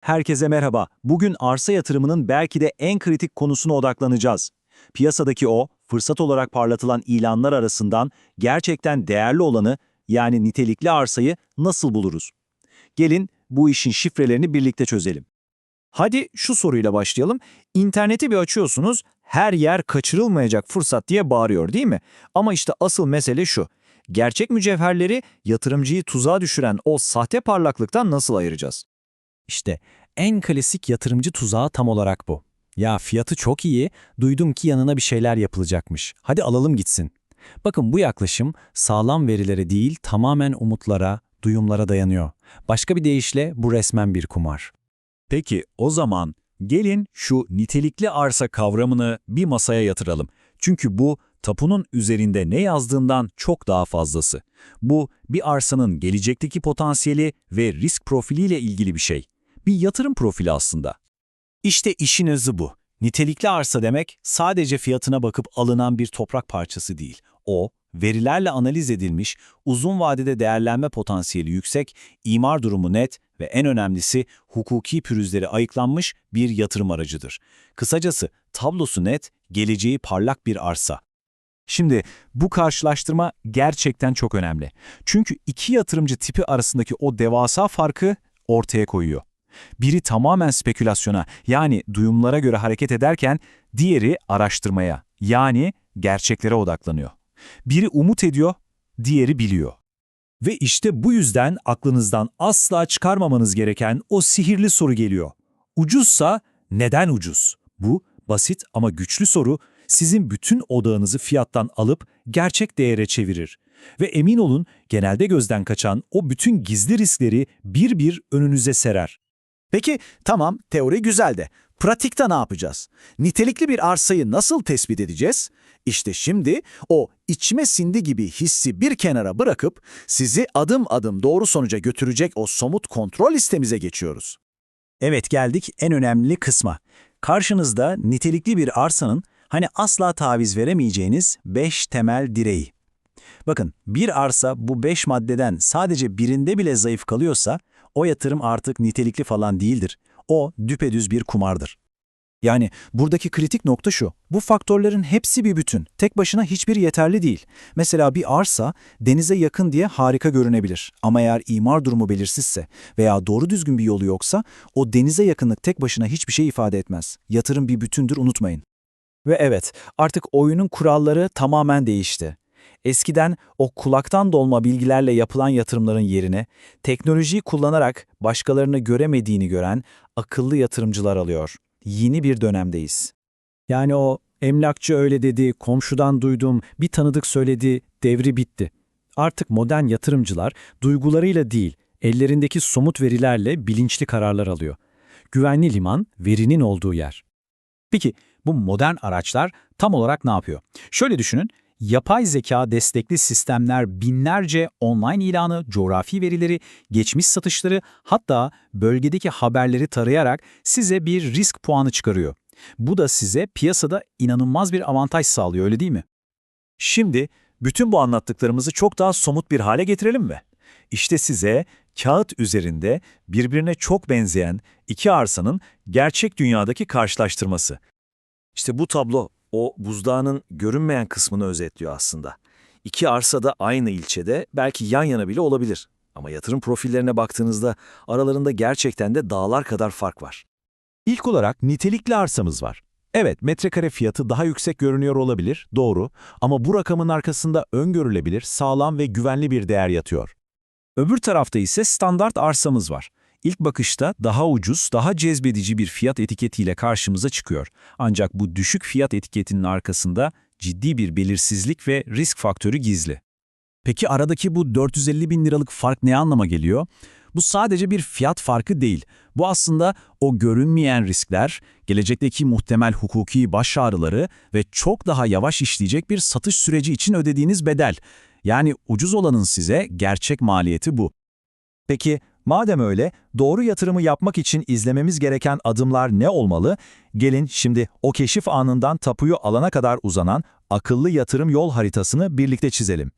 Herkese merhaba. Bugün arsa yatırımının belki de en kritik konusuna odaklanacağız. Piyasadaki o, fırsat olarak parlatılan ilanlar arasından gerçekten değerli olanı, yani nitelikli arsayı nasıl buluruz? Gelin bu işin şifrelerini birlikte çözelim. Hadi şu soruyla başlayalım. İnterneti bir açıyorsunuz, her yer kaçırılmayacak fırsat diye bağırıyor değil mi? Ama işte asıl mesele şu. Gerçek mücevherleri yatırımcıyı tuzağa düşüren o sahte parlaklıktan nasıl ayıracağız? İşte en klasik yatırımcı tuzağı tam olarak bu. Ya fiyatı çok iyi, duydum ki yanına bir şeyler yapılacakmış. Hadi alalım gitsin. Bakın bu yaklaşım sağlam verilere değil tamamen umutlara, duyumlara dayanıyor. Başka bir deyişle bu resmen bir kumar. Peki o zaman gelin şu nitelikli arsa kavramını bir masaya yatıralım. Çünkü bu tapunun üzerinde ne yazdığından çok daha fazlası. Bu bir arsanın gelecekteki potansiyeli ve risk profiliyle ilgili bir şey. Bir yatırım profili aslında. İşte işin özü bu. Nitelikli arsa demek sadece fiyatına bakıp alınan bir toprak parçası değil. O, verilerle analiz edilmiş, uzun vadede değerlenme potansiyeli yüksek, imar durumu net ve en önemlisi hukuki pürüzleri ayıklanmış bir yatırım aracıdır. Kısacası tablosu net, geleceği parlak bir arsa. Şimdi bu karşılaştırma gerçekten çok önemli. Çünkü iki yatırımcı tipi arasındaki o devasa farkı ortaya koyuyor. Biri tamamen spekülasyona yani duyumlara göre hareket ederken diğeri araştırmaya yani gerçeklere odaklanıyor. Biri umut ediyor, diğeri biliyor. Ve işte bu yüzden aklınızdan asla çıkarmamanız gereken o sihirli soru geliyor. Ucuzsa neden ucuz? Bu basit ama güçlü soru sizin bütün odağınızı fiyattan alıp gerçek değere çevirir. Ve emin olun genelde gözden kaçan o bütün gizli riskleri bir bir önünüze serer. Peki tamam teori güzel de pratikte ne yapacağız? Nitelikli bir arsayı nasıl tespit edeceğiz? İşte şimdi o içime sindi gibi hissi bir kenara bırakıp sizi adım adım doğru sonuca götürecek o somut kontrol listemize geçiyoruz. Evet geldik en önemli kısma. Karşınızda nitelikli bir arsanın hani asla taviz veremeyeceğiniz 5 temel direği. Bakın bir arsa bu 5 maddeden sadece birinde bile zayıf kalıyorsa o yatırım artık nitelikli falan değildir. O düpedüz bir kumardır. Yani buradaki kritik nokta şu, bu faktörlerin hepsi bir bütün, tek başına hiçbir yeterli değil. Mesela bir arsa denize yakın diye harika görünebilir ama eğer imar durumu belirsizse veya doğru düzgün bir yolu yoksa o denize yakınlık tek başına hiçbir şey ifade etmez. Yatırım bir bütündür unutmayın. Ve evet, artık oyunun kuralları tamamen değişti. Eskiden o kulaktan dolma bilgilerle yapılan yatırımların yerine teknolojiyi kullanarak başkalarını göremediğini gören akıllı yatırımcılar alıyor. Yeni bir dönemdeyiz. Yani o emlakçı öyle dedi, komşudan duydum, bir tanıdık söyledi, devri bitti. Artık modern yatırımcılar duygularıyla değil, ellerindeki somut verilerle bilinçli kararlar alıyor. Güvenli liman, verinin olduğu yer. Peki bu modern araçlar tam olarak ne yapıyor? Şöyle düşünün, yapay zeka destekli sistemler binlerce online ilanı, coğrafi verileri, geçmiş satışları hatta bölgedeki haberleri tarayarak size bir risk puanı çıkarıyor. Bu da size piyasada inanılmaz bir avantaj sağlıyor öyle değil mi? Şimdi bütün bu anlattıklarımızı çok daha somut bir hale getirelim mi? İşte size kağıt üzerinde birbirine çok benzeyen iki arsanın gerçek dünyadaki karşılaştırması. İşte bu tablo o buzdağının görünmeyen kısmını özetliyor aslında. İki arsa da aynı ilçede belki yan yana bile olabilir. Ama yatırım profillerine baktığınızda aralarında gerçekten de dağlar kadar fark var. İlk olarak nitelikli arsamız var. Evet, metrekare fiyatı daha yüksek görünüyor olabilir, doğru. Ama bu rakamın arkasında öngörülebilir, sağlam ve güvenli bir değer yatıyor. Öbür tarafta ise standart arsamız var. İlk bakışta daha ucuz, daha cezbedici bir fiyat etiketiyle karşımıza çıkıyor. Ancak bu düşük fiyat etiketinin arkasında ciddi bir belirsizlik ve risk faktörü gizli. Peki aradaki bu 450 bin liralık fark ne anlama geliyor? Bu sadece bir fiyat farkı değil. Bu aslında o görünmeyen riskler, gelecekteki muhtemel hukuki baş ağrıları ve çok daha yavaş işleyecek bir satış süreci için ödediğiniz bedel. Yani ucuz olanın size gerçek maliyeti bu. Peki madem öyle, doğru yatırımı yapmak için izlememiz gereken adımlar ne olmalı? Gelin şimdi o keşif anından tapuyu alana kadar uzanan akıllı yatırım yol haritasını birlikte çizelim.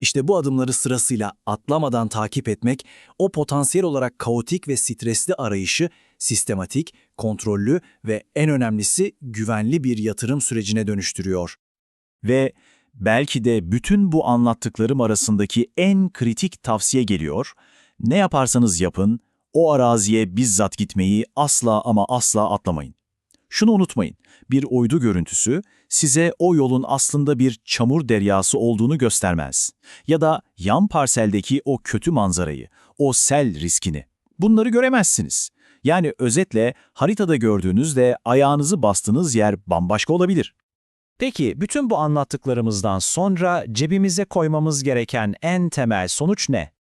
İşte bu adımları sırasıyla atlamadan takip etmek, o potansiyel olarak kaotik ve stresli arayışı sistematik, kontrollü ve en önemlisi güvenli bir yatırım sürecine dönüştürüyor. Ve belki de bütün bu anlattıklarım arasındaki en kritik tavsiye geliyor. Ne yaparsanız yapın, o araziye bizzat gitmeyi asla ama asla atlamayın. Şunu unutmayın, bir uydu görüntüsü size o yolun aslında bir çamur deryası olduğunu göstermez. Ya da yan parseldeki o kötü manzarayı, o sel riskini. Bunları göremezsiniz. Yani özetle haritada gördüğünüzde ayağınızı bastığınız yer bambaşka olabilir. Peki bütün bu anlattıklarımızdan sonra cebimize koymamız gereken en temel sonuç ne?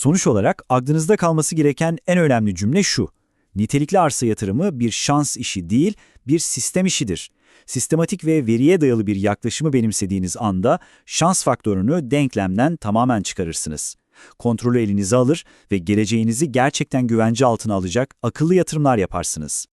Sonuç olarak aklınızda kalması gereken en önemli cümle şu. Nitelikli arsa yatırımı bir şans işi değil, bir sistem işidir. Sistematik ve veriye dayalı bir yaklaşımı benimsediğiniz anda şans faktörünü denklemden tamamen çıkarırsınız. Kontrolü elinize alır ve geleceğinizi gerçekten güvence altına alacak akıllı yatırımlar yaparsınız.